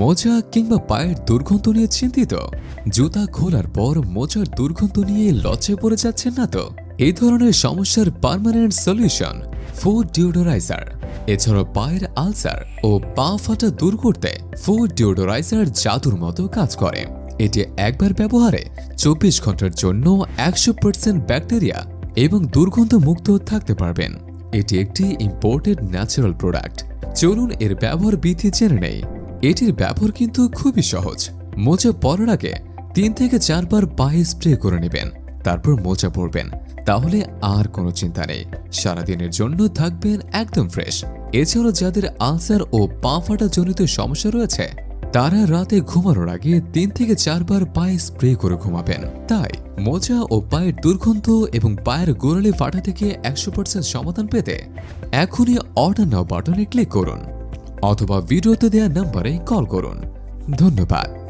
মোজা কিংবা পায়ের দুর্গন্ধ নিয়ে চিন্তিত। জুতা খোলার পর মোজার দুর্গন্ধ নিয়ে লজ্জায় পড়ে যাচ্ছেন না তো? এই ধরনের সমস্যার পার্মানেন্ট সলিউশন ফুড ডিওডোরাইজার এছাড়াও পায়ের আলসার ও পা ফাটা দূর করতে ফুড ডিওডোরাইজার জাদুর মতো কাজ করে। এটি একবার ব্যবহারে চব্বিশ ঘণ্টার জন্য একশো পার্সেন্ট ব্যাকটেরিয়া এবং দুর্গন্ধ মুক্ত থাকতে পারবেন। এটি একটি ইম্পোর্টেড ন্যাচারাল প্রোডাক্ট চলুন এর ব্যবহার বিধি জেনে নেই। এটির ব্যবহার কিন্তু খুবই সহজ। মোজা পরার আগে তিন থেকে চারবার পায়ে স্প্রে করে নেবেন, তারপর মোজা পরবেন। তাহলে আর কোনো চিন্তা নেই। সারাদিনের জন্য থাকবেন একদম ফ্রেশ এছাড়াও যাদের আলসার ও পা ফাটা জনিত সমস্যা রয়েছে, তারা রাতে ঘুমানোর আগে তিন থেকে চারবার পায়ে স্প্রে করে ঘুমাবেন। তাই মোজা ও পায়ের দুর্গন্ধ এবং পায়ের গোড়ালি ফাটা থেকে একশো পার্সেন্ট সমাধান পেতে এখনই অর্ডার নাও বাটনে ক্লিক করুন। অথবা ভিডিওতে দেওয়া নম্বরে কল করুন। ধন্যবাদ।